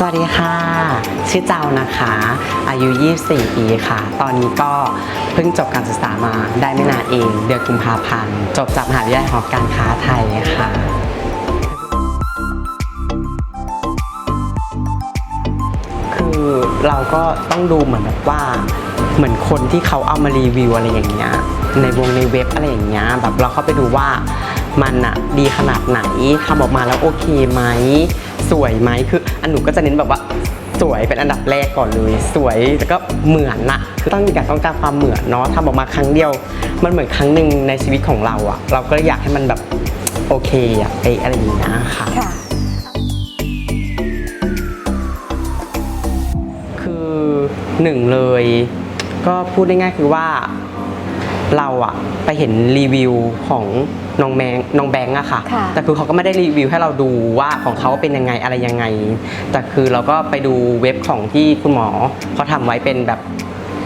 สวัสดีค่ะ ชื่อเจ้านะคะ อายุ 24 ปีค่ะ ตอนนี้ก็เพิ่งจบการศึกษามาได้ไม่นานเอง เดือนกุมภาพันธ์ จบจากมหาวิทยาลัยหอการค้าไทยค่ะคือเราก็ต้องดูเหมือนแบบว่าเหมือนคนที่เขาเอามารีวิวอะไรอย่างเงี้ยในวงในเว็บอะไรอย่างเงี้ยแบบเราเข้าไปดูว่ามันอะดีขนาดไหนทำออกมาแล้วโอเคไหม สวยไหมคืออันหนูก็จะเน้นแบบว่าสวยเป็นอันดับแรกก่อนเลย สวยแล้วก็เหมือนนะคือต้องอยากต้องการความเหมือนเนาะทำออกมาครั้งเดียว มันเหมือนครั้งหนึ่งในชีวิตของเราอะเราก็อยากให้มันแบบโอเคอะไปอะไรอย่างเงี้ยค่ะค่ะคือหนึ่งเลย ก็พูดได้ง่ายคือว่า เราอะไปเห็นรีวิวของน้องแบงค์น้องแบงค์อะค่ะ ค่ะ แต่คือเขาก็ไม่ได้รีวิวให้เราดูว่าของเขาเป็นยังไงอะไรยังไง แต่คือเราก็ไปดูเว็บของที่คุณหมอเขาทำไว้เป็นแบบ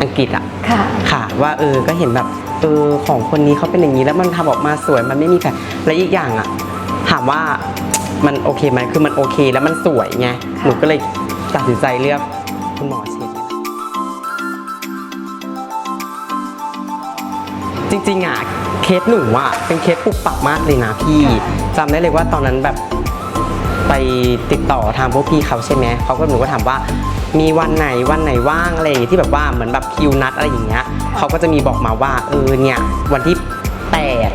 อังกฤษอะ ค่ะ ค่ะว่าเออก็เห็นแบบเออของคนนี้เขาเป็นอย่างนี้แล้วมันทำออกมาสวยมันไม่มีแผลและอีกอย่างอะถามว่ามันโอเคไหมคือมันโอเคแล้วมันสวยไงหนูก็เลยตัดสินใจเลือกคุณหมอเช็ จริงๆอะเคสหนูอะเป็นเคสปุกปักมากเลยนะพี่ค่ะจำได้เลยว่าตอนนั้นแบบไปติดต่อทางพวกพี่เขาใช่ไหมเขาก็หนูก็ถามว่ามีวันไหนวันไหนว่างอะไรอย่างเงี้ยที่แบบว่าเหมือนแบบคิวนัดอะไรอย่างเงี้ยเขาก็จะมีบอกมาว่าเออเนี่ยวันที่แปด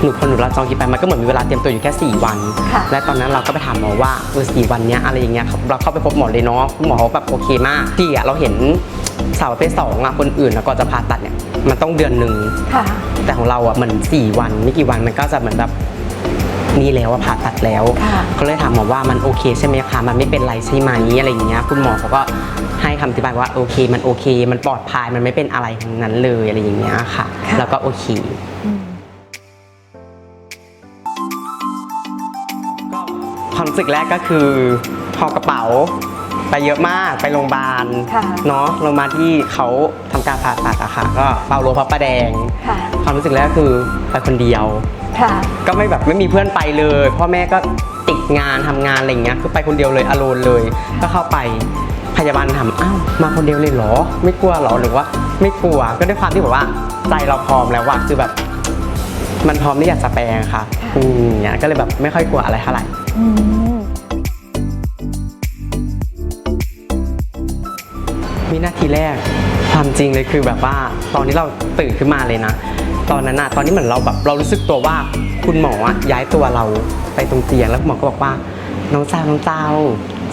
หนูพอหนูรับจองคิวไปมันก็เหมือนมีเวลาเตรียมตัวอยู่แค่ 4 วัน ค่ะและตอนนั้นเราก็ไปถามหมอว่าเออสี่วันเนี้ยอะไรอย่างเงี้ยเราเข้าไปพบหมอเลยเนาะคุณหมอเขาแบบโอเคมากที่อะเราเห็นสาวประเภทสองอะคนอื่นแล้วก็จะผ่าตัดเนี่ย มันต้องเดือนหนึ่งค่ะ แต่ของเราอะมันสี่วันไม่กี่วันมันก็จะเหมือนแบบนี่แล้วอะผ่าตัดแล้วค่ะเขาเลยถามหมอว่ามันโอเคใช่ไหมคะมันไม่เป็นไรใช่ไหมอะไรอย่างเงี้ยคุณหมอเขาก็ให้คำอธิบายว่าโอเค มันโอเค มันปลอดภัยมันไม่เป็นอะไรทั้งนั้นเลยอะไรอย่างเงี้ยค่ะ ค่ะ แล้วก็โอเค อืมก็ความรู้สึกแรกก็คือพอกระเป๋า ไปเยอะมากไปโรงพยาบาลค่ะ เนาะโรงพยาบาลที่เขา ทำการผ่าตัดอะค่ะ ก็เปาโลพระประแดง ค่ะ ความรู้สึกแรกก็คือไปคนเดียว ค่ะ ก็ไม่แบบไม่มีเพื่อนไปเลยพ่อแม่ก็ติดงานทำงานอะไรอย่างเงี้ยคือไปคนเดียวเลยอโลนเลย ก็เข้าไปพยาบาลถามอ้าวมาคนเดียวเลยเหรอ ไม่กลัวเหรอหรือว่าไม่กลัวก็ด้วยความที่แบบว่าใจเราพร้อมแล้วว่าคือแบบ มันพร้อมที่อยากจะแปลงค่ะอืมเนี่ยก็เลยแบบไม่ค่อยกลัวอะไรเท่าไหร่ อืม วินาทีแรก ความจริงเลยคือแบบว่าตอนที่เราตื่นขึ้นมาเลยนะ ตอนนั้นอะตอนนี้เหมือนเราแบบเรารู้สึกตัวว่าคุณหมออะย้ายตัวเราไปตรงเตียงแล้วคุณหมอก็บอกว่าน้องเจ้าน้องเจ้า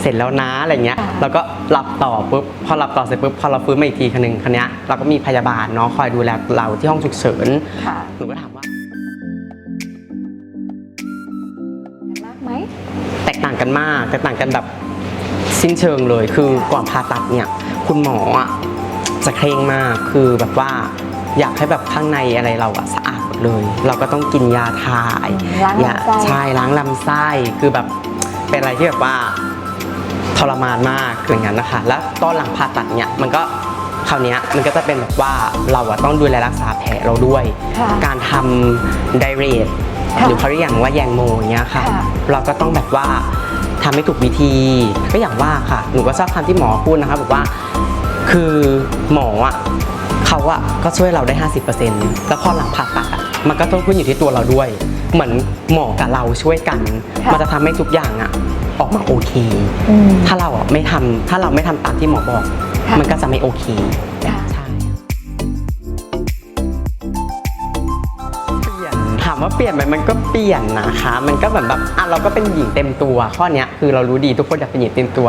เสร็จแล้วนะอะไรเงี้ยแล้วก็หลับต่อปุ๊บพอหลับต่อเสร็จปุ๊บพอเราฟื้นมาอีกทีคันหนึ่งคันนี้ยเราก็มีพยาบาลเนาะคอยดูแลเราที่ห้องฉุกเฉินค่ะหนูก็ถามว่ามากไหมแตกต่างกันมาก แตกต่างกันแบบสิ้นเชิงเลยคือก่อนผ่าตัดเนี่ยคุณหมออะ จะเคร่งมากคือแบบว่าอยากให้แบบข้างในอะไรเราอะสะอาดหมดเลย เราก็ต้องกินยาทายล้างยาลำไส้ใช่ล้างลำไส้คือแบบเป็นอะไรที่แบบว่าทรมานมากอย่างนั้นนะคะ แล้วตอนหลังผ่าตัดเนี่ยมันก็คราวเนี้ยมันก็จะเป็นแบบว่าเราอะต้องดูแลรักษาแผลเราด้วย ค่ะการทำไดเรทค่ะหรือเขาเรียกอย่างว่าแยงโมอย่างเงี้ยค่ะ ค่ะ เราก็ต้องแบบว่าทำให้ถูกวิธีก็อย่างว่าค่ะ หนูก็ชอบคำที่หมอพูดนะคะบอกว่า คือหมออะเขาอะก็ช่วยเราได้ 50%แล้วพอหลังผ่าตัดอะมันก็ต้องขึ้นอยู่ที่ตัวเราด้วย เหมือนหมอกับเราช่วยกัน ค่ะมันจะทำให้ทุกอย่างอะออกมาโอเค อืมถ้าเราอะไม่ทำถ้าเราไม่ทำตามที่หมอบอก ค่ะ มันก็จะไม่โอเค ว่าเปลี่ยนไหมมันก็เปลี่ยนนะคะ มันก็เหมือนแบบอะเราก็เป็นหญิงเต็มตัว ข้อเนี้ยคือเรารู้ดีทุกคนอยากเป็นหญิงเต็มตัว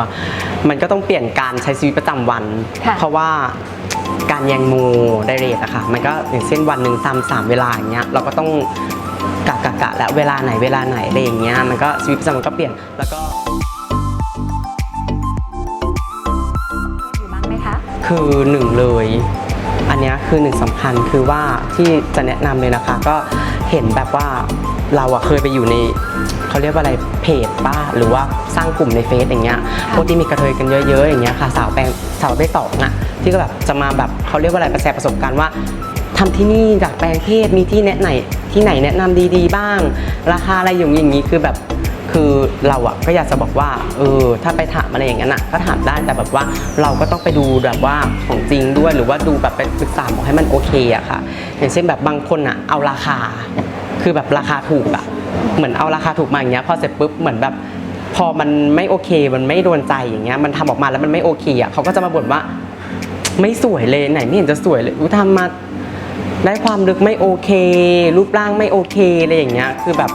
มันก็ต้องเปลี่ยนการใช้ชีวิตประจำวันค่ะเพราะว่าการแยงโมไดเรทอะค่ะ มันก็อย่างเช่นวันหนึ่งซ้ำสามเวลาอย่างเงี้ยเราก็ต้องกะกะกะและเวลาไหนเวลาไหนอะไรอย่างเงี้ยมันก็ชีวิตประจำวันก็เปลี่ยนแล้วก็อยู่บ้างไหมคะคือหนึ่งเลย อันเนี้ยคือหนึ่งสำคัญคือว่าที่จะแนะนำเลยนะคะ ก็เห็นแบบว่าเราอะเคยไปอยู่ในเขาเรียกว่าอะไรเพจป้าหรือว่าสร้างกลุ่มในเฟซอย่างเงี้ยพวกที่มีกระเทยกันเยอะๆอย่างเงี้ยค่ะสาวแปลงสาวไปสองอะที่ก็แบบจะมาแบบเขาเรียกว่าอะไรประแชร์ประสบการณ์ว่าทำที่นี่จากแปลงเพศมีที่แนะไหนที่ไหนแนะนำดีๆ บ้าง ราคาอะไรอย่างนี้อย่างนี้คือแบบ คือเราอะก็อยากจะบอกว่าเออถ้าไปถามอะไรอย่างนั้นอะก็ถามได้แต่แบบว่าเราก็ต้องไปดูแบบว่าของจริงด้วยหรือว่าดูแบบไปปรึกษาหมอให้มันโอเคอะค่ะ อย่างเช่นแบบบางคนอะเอาราคา คือแบบราคาถูกอะเหมือนเอาราคาถูกมาอย่างเงี้ยพอเสร็จปุ๊บเหมือนแบบพอมันไม่โอเค มันไม่โดนใจอย่างเงี้ย มันทำออกมาแล้วมันไม่โอเคอะเขาก็จะมาบ่นว่า ไม่สวยเลยไหนไม่เห็นจะสวยเลยอุ้ยทำมาได้ความลึกไม่โอเค รูปร่างไม่โอเคอะไรอย่างเงี้ย คือแบบ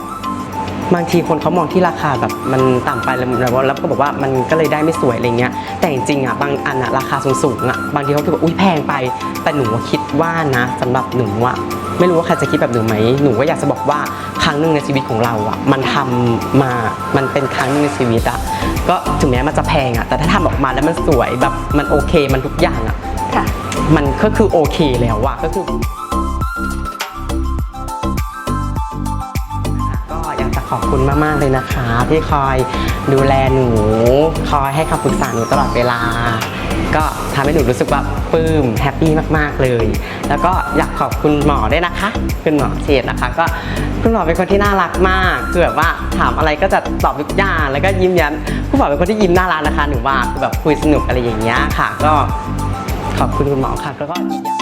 บางทีคนเขามองที่ราคาแบบมันต่ำไปแล้วแล้วแล้วก็บอกว่ามันก็เลยได้ไม่สวยอะไรเงี้ยแต่จริงๆอะบางอันอะราคาสูงๆอะบางทีเขาคิดว่าอุ้ยแพงไป แต่หนูคิดว่านะสำหรับหนูอะไม่รู้ว่าใครจะคิดแบบหนูไหมหนูก็อยากจะบอกว่าครั้งหนึ่งในชีวิตของเราอะมันทำมา มันเป็นครั้งหนึงในชีวิตอะก็ถึงแม้มันจะแพงอะแต่ถ้าทำออกมาแล้วมันสวยแบบมันโอเคมันทุกอย่างอะค่ะมันก็คือโอเคแล้วอะก็คือ ขอบคุณมาก ๆ เลยนะคะที่คอยดูแลหนู คอยให้คำปรึกษาหนูตลอดเวลา ก็ทำให้หนูรู้สึกว่าปลื้มแฮปปี้มาก ๆ เลย แล้วก็อยากขอบคุณหมอด้วยนะคะ คุณหมอเชษนะคะ ก็คุณหมอเป็นคนที่น่ารักมากคือแบบว่าถามอะไรก็จะตอบทุกอย่างแล้วก็ยิ้มแย้มคุณหมอเป็นคนที่ยิ้มน่ารักนะคะหนูว่าคือแบบคุยสนุกอะไรอย่างเงี้ยค่ะ ก็ขอบคุณคุณหมอค่ะแล้วก็อีกอย่าง